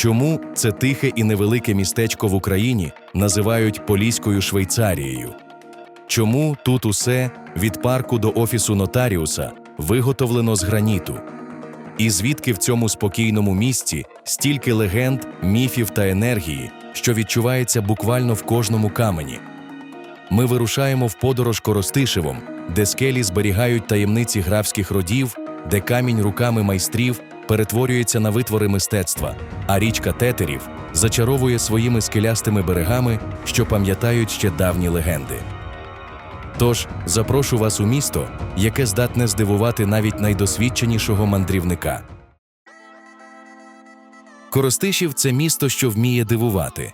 Чому це тихе і невелике містечко в Україні називають Поліською Швейцарією? Чому тут усе від парку до офісу нотаріуса виготовлено з граніту? І звідки в цьому спокійному місці стільки легенд, міфів та енергії, що відчувається буквально в кожному камені? Ми вирушаємо в подорож Коростишевом, де скелі зберігають таємниці графських родів, де камінь руками майстрів перетворюється на витвори мистецтва, а річка Тетерів зачаровує своїми скелястими берегами, що пам'ятають ще давні легенди. Тож запрошу вас у місто, яке здатне здивувати навіть найдосвідченішого мандрівника. Коростишів це місто, що вміє дивувати.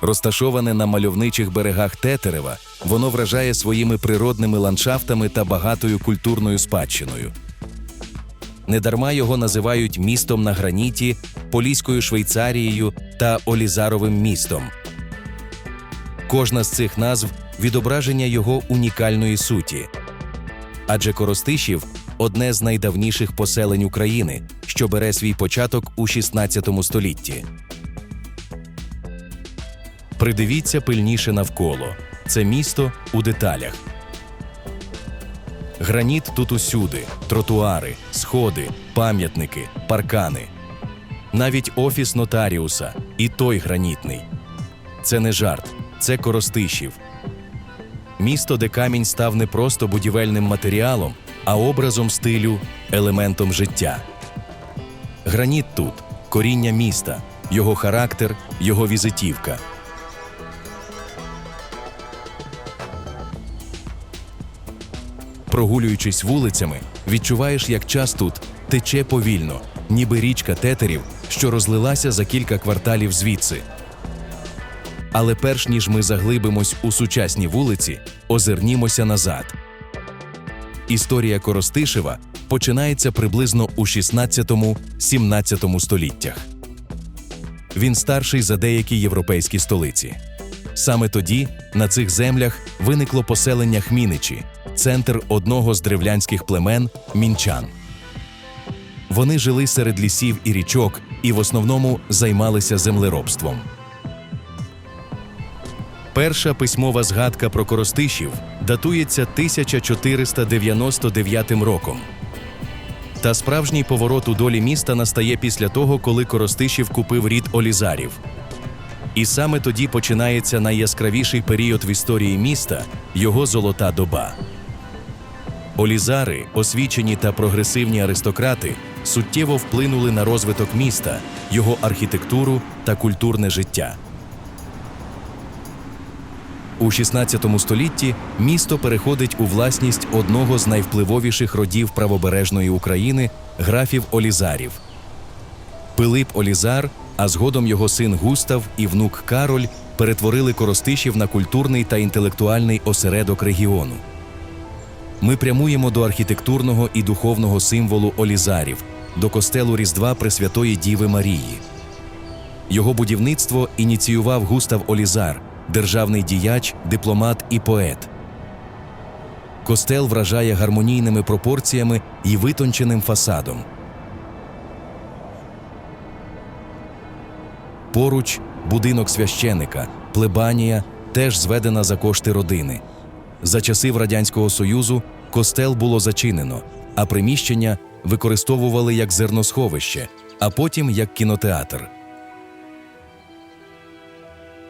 Розташоване на мальовничих берегах Тетерева, воно вражає своїми природними ландшафтами та багатою культурною спадщиною. Недарма його називають містом на граніті, Поліською Швейцарією та Олізаровим містом. Кожна з цих назв відображення його унікальної суті. Адже Коростишів одне з найдавніших поселень України, що бере свій початок у 16 столітті. Придивіться пильніше навколо. Це місто у деталях. Граніт тут усюди: тротуари, сходи, пам'ятники, паркани. Навіть офіс нотаріуса, і той гранітний. Це не жарт, це Коростишів. Місто, де камінь став не просто будівельним матеріалом, а образом стилю, елементом життя. Граніт тут коріння міста, його характер, його візитівка. Прогулюючись вулицями, відчуваєш, як час тут тече повільно, ніби річка тетерів, що розлилася за кілька кварталів звідси. Але перш ніж ми заглибимось у сучасні вулиці, озирнімося назад. Історія Коростишева починається приблизно у 16-17 століттях. Він старший за деякі європейські столиці. Саме тоді на цих землях виникло поселення Хміничі, центр одного з древлянських племен мінчан. Вони жили серед лісів і річок і в основному займалися землеробством. Перша письмова згадка про Коростишів датується 1499 роком. Та справжній поворот у долі міста настає після того, коли Коростишів купив рід Олізарів. І саме тоді починається найяскравіший період в історії міста його золота доба. Олізари, освічені та прогресивні аристократи, суттєво вплинули на розвиток міста, його архітектуру та культурне життя. У 16 столітті місто переходить у власність одного з найвпливовіших родів правобережної України графів Олізарів. Пилип Олізар, а згодом його син Густав і внук Кароль перетворили Коростишів на культурний та інтелектуальний осередок регіону. Ми прямуємо до архітектурного і духовного символу Олізарів, до костелу Різдва Пресвятої Діви Марії. Його будівництво ініціював Густав Олізар, державний діяч, дипломат і поет. Костел вражає гармонійними пропорціями і витонченим фасадом. Поруч будинок священика, плебанія, теж зведена за кошти родини. За часів Радянського Союзу костел було зачинено, а приміщення використовували як зерносховище, а потім як кінотеатр.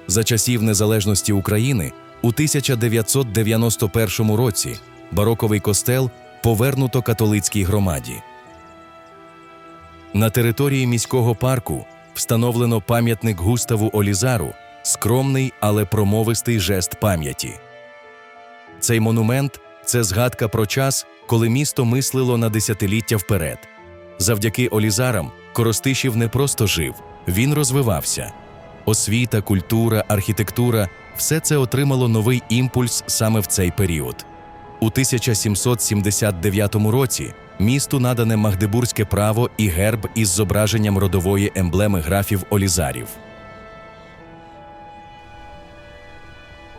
За часів незалежності України у 1991 році бароковий костел повернуто католицькій громаді. На території міського парку встановлено пам'ятник Густаву Олізару, скромний, але промовистий жест пам'яті. Цей монумент це згадка про час, коли місто мислило на десятиліття вперед. Завдяки Олізарам Коростишів не просто жив, він розвивався. Освіта, культура, архітектура все це отримало новий імпульс саме в цей період. У 1779 році місту надане Магдебурзьке право і герб із зображенням родової емблеми графів Олізарів.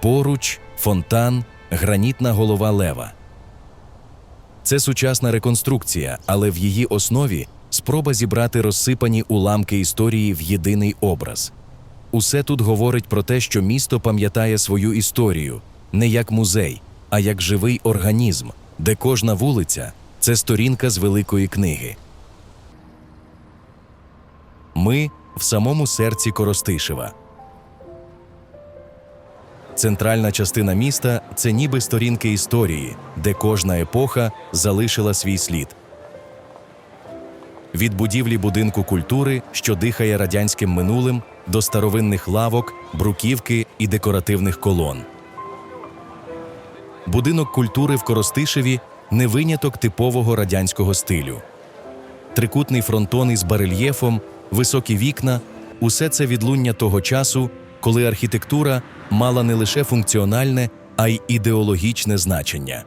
Поруч фонтан, гранітна голова лева. Це сучасна реконструкція, але в її основі спроба зібрати розсипані уламки історії в єдиний образ. Усе тут говорить про те, що місто пам'ятає свою історію не як музей, а як живий організм, де кожна вулиця це сторінка з великої книги. Ми в самому серці Коростишева. Центральна частина міста це ніби сторінки історії, де кожна епоха залишила свій слід. Від будівлі будинку культури, що дихає радянським минулим, до старовинних лавок, бруківки і декоративних колон. Будинок культури в Коростишеві не виняток типового радянського стилю. Трикутний фронтон із барельєфом, високі вікна усе це відлуння того часу, коли архітектура мала не лише функціональне, а й ідеологічне значення.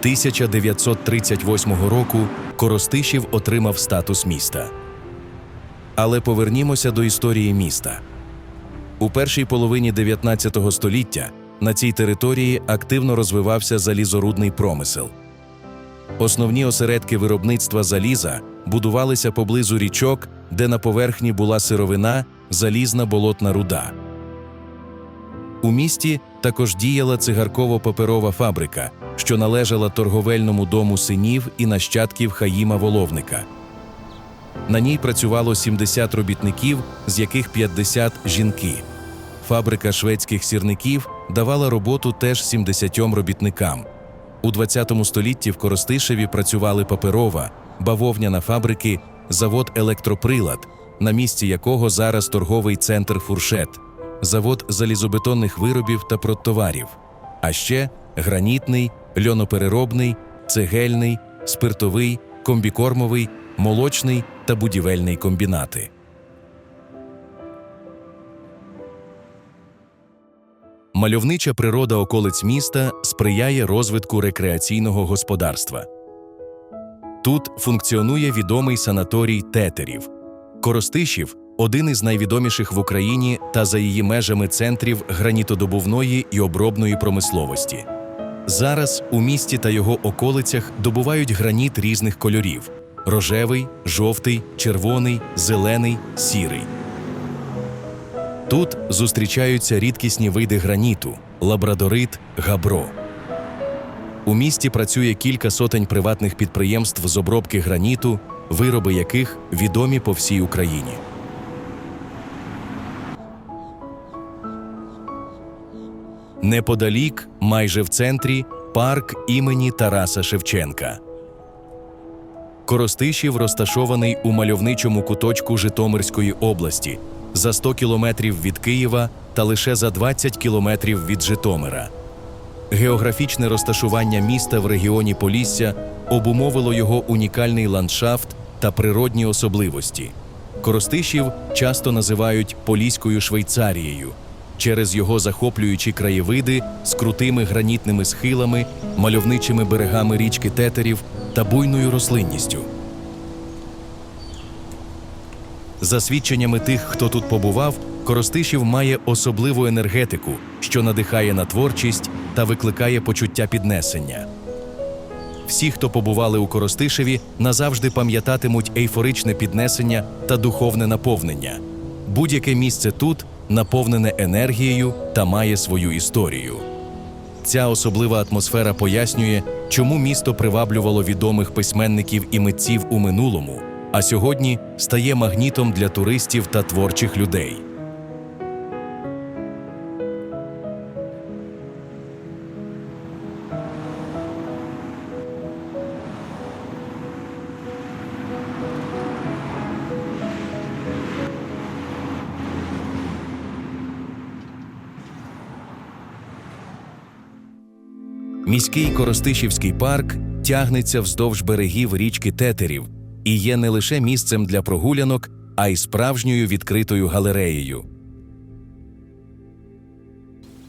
1938 року Коростишів отримав статус міста. Але повернімося до історії міста. У першій половині 19 століття на цій території активно розвивався залізорудний промисел. Основні осередки виробництва заліза будувалися поблизу річок, де на поверхні була сировина, залізна болотна руда. У місті також діяла цигарково-паперова фабрика, що належала торговельному дому синів і нащадків Хаїма Воловника. На ній працювало 70 робітників, з яких 50 – жінки. Фабрика шведських сірників давала роботу теж 70 робітникам. У 20 столітті в Коростишеві працювали паперова, бавовняна фабрики, завод електроприлад, на місці якого зараз торговий центр Фуршет, завод залізобетонних виробів та продтоварів, а ще гранітний, льонопереробний, цегельний, спиртовий, комбікормовий, молочний та будівельний комбінати. Мальовнича природа околиць міста сприяє розвитку рекреаційного господарства. Тут функціонує відомий санаторій тетерів. Коростишів один із найвідоміших в Україні та за її межами центрів гранітодобувної і обробної промисловості. Зараз у місті та його околицях добувають граніт різних кольорів: рожевий, жовтий, червоний, зелений, сірий. Тут зустрічаються рідкісні види граніту лабрадорит, габро. У місті працює кілька сотень приватних підприємств з обробки граніту, вироби яких відомі по всій Україні. Неподалік, майже в центрі, парк імені Тараса Шевченка. Коростишів розташований у мальовничому куточку Житомирської області за 100 кілометрів від Києва та лише за 20 кілометрів від Житомира. Географічне розташування міста в регіоні Полісся обумовило його унікальний ландшафт та природні особливості. Коростишів часто називають Поліською Швейцарією через його захоплюючі краєвиди з крутими гранітними схилами, мальовничими берегами річки Тетерів та буйною рослинністю. За свідченнями тих, хто тут побував, Коростишів має особливу енергетику, що надихає на творчість та викликає почуття піднесення. Всі, хто побували у Коростишеві, назавжди пам'ятатимуть ейфоричне піднесення та духовне наповнення. Будь-яке місце тут наповнене енергією та має свою історію. Ця особлива атмосфера пояснює, чому місто приваблювало відомих письменників і митців у минулому, а сьогодні стає магнітом для туристів та творчих людей. Міський Коростишівський парк тягнеться вздовж берегів річки Тетерів і є не лише місцем для прогулянок, а й справжньою відкритою галереєю.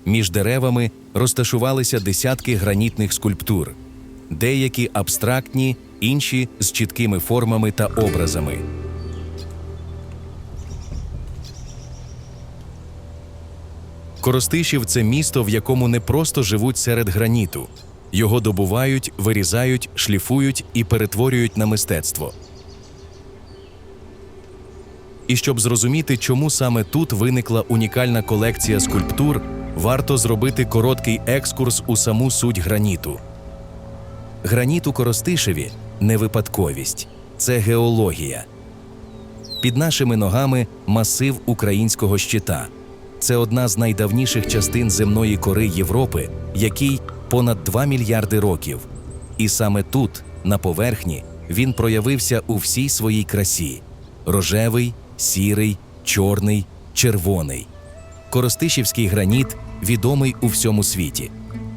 Між деревами розташувалися десятки гранітних скульптур, деякі абстрактні, інші з чіткими формами та образами. Коростишів це місто, в якому не просто живуть серед граніту. Його добувають, вирізають, шліфують і перетворюють на мистецтво. І щоб зрозуміти, чому саме тут виникла унікальна колекція скульптур, варто зробити короткий екскурс у саму суть граніту. Граніт у Коростишеві не випадковість, це геологія. Під нашими ногами масив українського щита. Це одна з найдавніших частин земної кори Європи, якій понад 2 мільярди років. І саме тут, на поверхні, він проявився у всій своїй красі: рожевий, сірий, чорний, червоний. Коростишівський граніт відомий у всьому світі.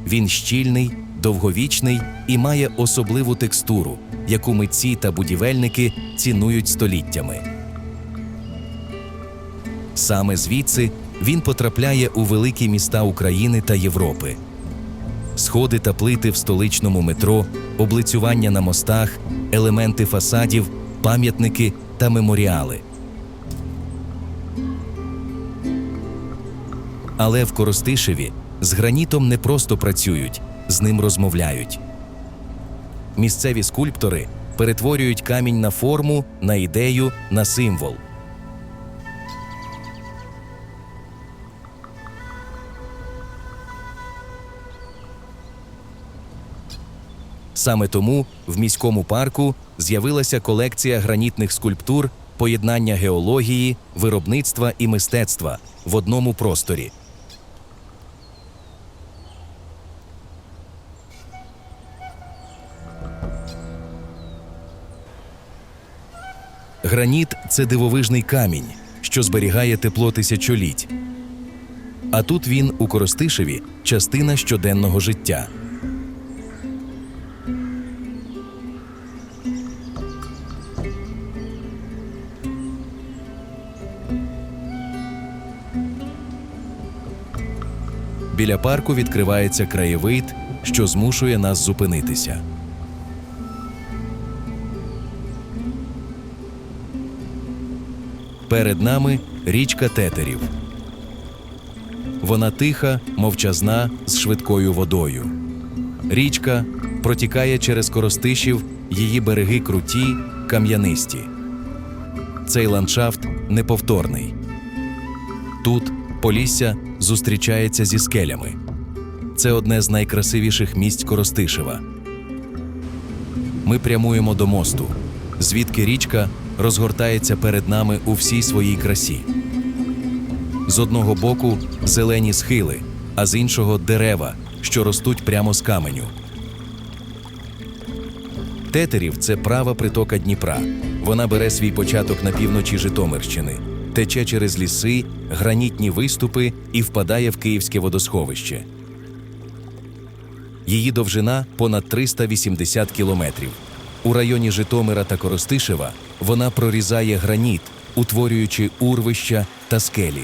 Він щільний, довговічний і має особливу текстуру, яку митці та будівельники цінують століттями. Саме звідси він потрапляє у великі міста України та Європи. Сходи та плити в столичному метро, облицювання на мостах, елементи фасадів, пам'ятники та меморіали. Але в Коростишеві з гранітом не просто працюють, з ним розмовляють. Місцеві скульптори перетворюють камінь на форму, на ідею, на символ. Саме тому в міському парку з'явилася колекція гранітних скульптур поєднання геології, виробництва і мистецтва в одному просторі. Граніт це дивовижний камінь, що зберігає тепло тисячоліть. А тут він у Коростишеві частина щоденного життя. Біля парку відкривається краєвид, що змушує нас зупинитися. Перед нами річка Тетерів. Вона тиха, мовчазна, з швидкою водою. Річка протікає через Коростишів, її береги круті, кам'янисті. Цей ландшафт неповторний. Тут Полісся зустрічається зі скелями. Це одне з найкрасивіших місць Коростишева. Ми прямуємо до мосту, звідки річка розгортається перед нами у всій своїй красі. З одного боку зелені схили, а з іншого дерева, що ростуть прямо з каменю. Тетерів це права притока Дніпра. Вона бере свій початок на півночі Житомирщини, тече через ліси, гранітні виступи і впадає в Київське водосховище. Її довжина понад 380 кілометрів. У районі Житомира та Коростишева вона прорізає граніт, утворюючи урвища та скелі.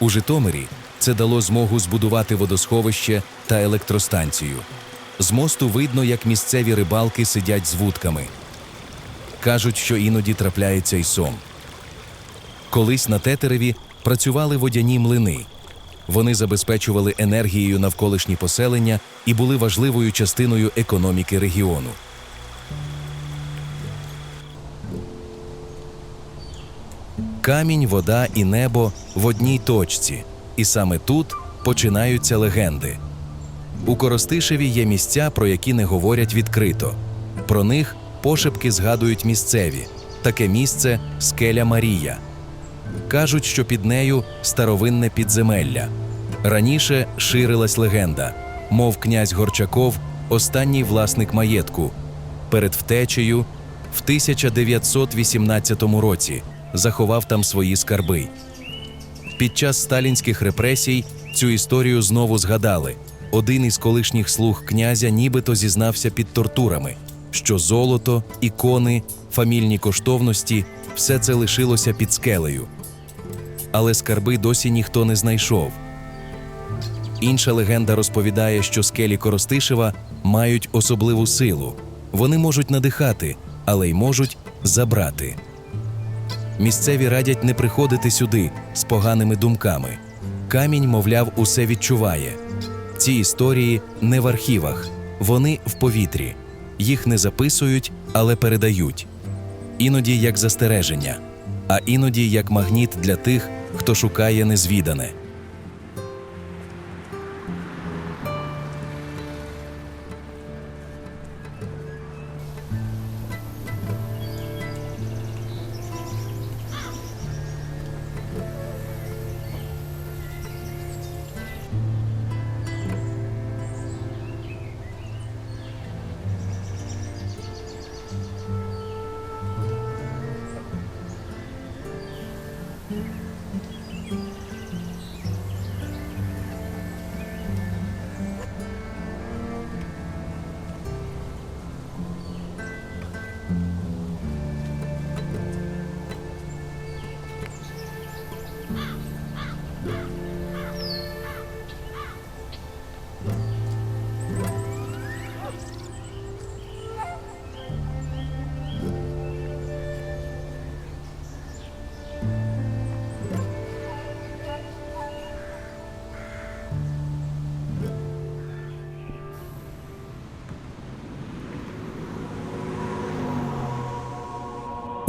У Житомирі це дало змогу збудувати водосховище та електростанцію. З мосту видно, як місцеві рибалки сидять з вудками. Кажуть, що іноді трапляється й сон. Колись на Тетереві працювали водяні млини. Вони забезпечували енергією навколишні поселення і були важливою частиною економіки регіону. Камінь, вода і небо в одній точці, і саме тут починаються легенди. У Коростишеві є місця, про які не говорять відкрито. Про них пошепки згадують місцеві. Таке місце скеля Марія. Кажуть, що під нею старовинне підземелля. Раніше ширилась легенда, мов князь Горчаков, останній власник маєтку. Перед втечею в 1918 році заховав там свої скарби. Під час сталінських репресій цю історію знову згадали. Один із колишніх слуг князя нібито зізнався під тортурами, що золото, ікони, фамільні коштовності все це лишилося під скелею. Але скарби досі ніхто не знайшов. Інша легенда розповідає, що скелі Коростишева мають особливу силу. Вони можуть надихати, але й можуть забрати. Місцеві радять не приходити сюди з поганими думками. Камінь, мовляв, усе відчуває. Ці історії не в архівах, Вони в повітрі. Їх не записують, але передають. Іноді як застереження, а іноді як магніт для тих, хто шукає незвідане.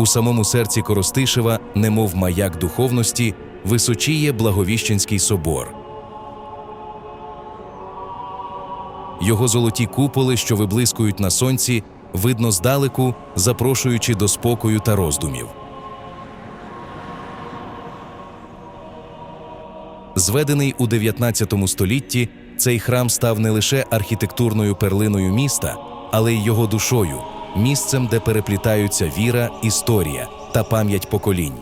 У самому серці Коростишева, немов маяк духовності, височіє Благовіщенський собор. Його золоті куполи, що виблискують на сонці, видно здалеку, запрошуючи до спокою та роздумів. Зведений у 19 столітті, цей храм став не лише архітектурною перлиною міста, але й його душою, місцем, де переплітаються віра, історія та пам'ять поколінь.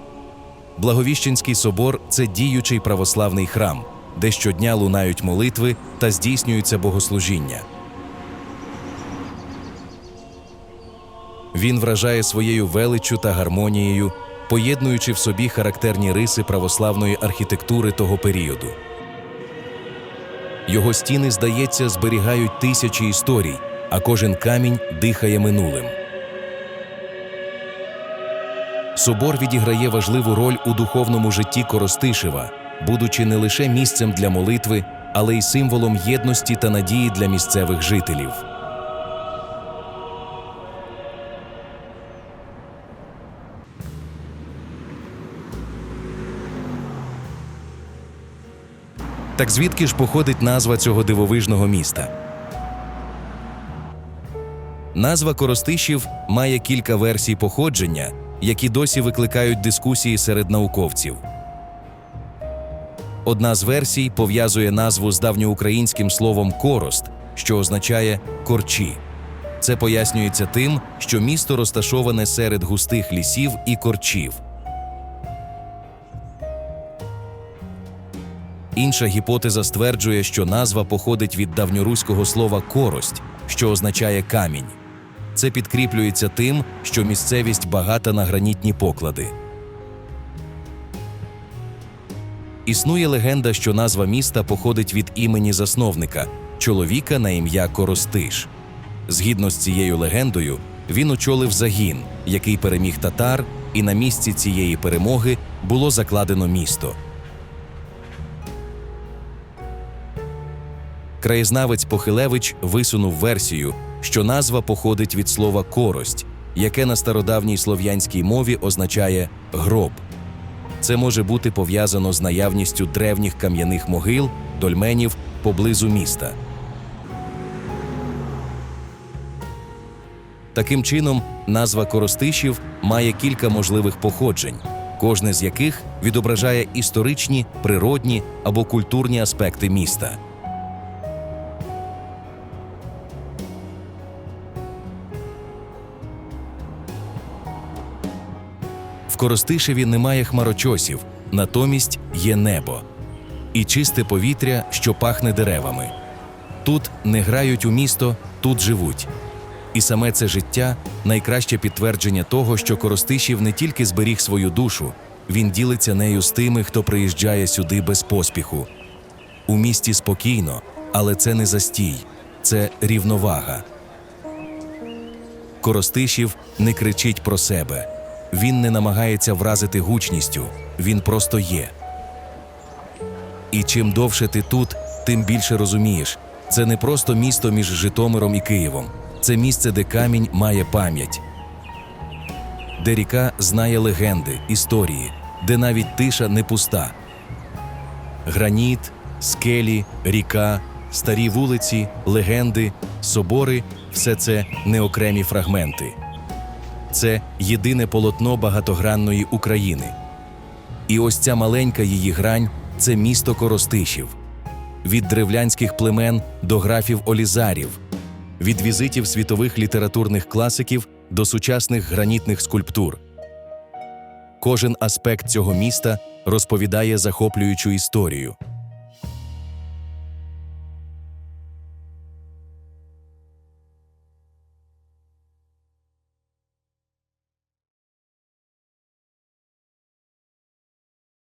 Благовіщенський собор це діючий православний храм, де щодня лунають молитви та здійснюються богослужіння. Він вражає своєю величчю та гармонією, поєднуючи в собі характерні риси православної архітектури того періоду. Його стіни, здається, зберігають тисячі історій, а кожен камінь дихає минулим. Собор відіграє важливу роль у духовному житті Коростишева, будучи не лише місцем для молитви, але й символом єдності та надії для місцевих жителів. Так звідки ж походить назва цього дивовижного міста? Назва Коростишів має кілька версій походження, які досі викликають дискусії серед науковців. Одна з версій пов'язує назву з давньоукраїнським словом корост, що означає корчі. Це пояснюється тим, що місто розташоване серед густих лісів і корчів. Інша гіпотеза стверджує, що назва походить від давньоруського слова корость, що означає камінь. Це підкріплюється тим, що місцевість багата на гранітні поклади. Існує легенда, що назва міста походить від імені засновника чоловіка на ім'я Коростиш. Згідно з цією легендою, він очолив загін, який переміг татар, і на місці цієї перемоги було закладено місто. Краєзнавець Похилевич висунув версію, що назва походить від слова корость, яке на стародавній слов'янській мові означає гроб. Це може бути пов'язано з наявністю древніх кам'яних могил, дольменів поблизу міста. Таким чином, назва Коростишів має кілька можливих походжень, кожне з яких відображає історичні, природні або культурні аспекти міста. Коростишеві немає хмарочосів, натомість є небо і чисте повітря, що пахне деревами. Тут не грають у місто, тут живуть. І саме це життя найкраще підтвердження того, що Коростишів не тільки зберіг свою душу, він ділиться нею з тими, хто приїжджає сюди без поспіху. У місті спокійно, але це не застій, це рівновага. Коростишів не кричить про себе. Він не намагається вразити гучністю, він просто є. І чим довше ти тут, тим більше розумієш, Це не просто місто між Житомиром і Києвом, це місце, де камінь має пам'ять, де ріка знає легенди, історії, де навіть тиша не пуста. Граніт, скелі, ріка, старі вулиці, легенди, собори все це не окремі фрагменти. Це єдине полотно багатогранної України. І ось ця маленька її грань це місто Коростишів. Від древлянських племен до графів Олізарів, від візитів світових літературних класиків до сучасних гранітних скульптур. Кожен аспект цього міста розповідає захоплюючу історію.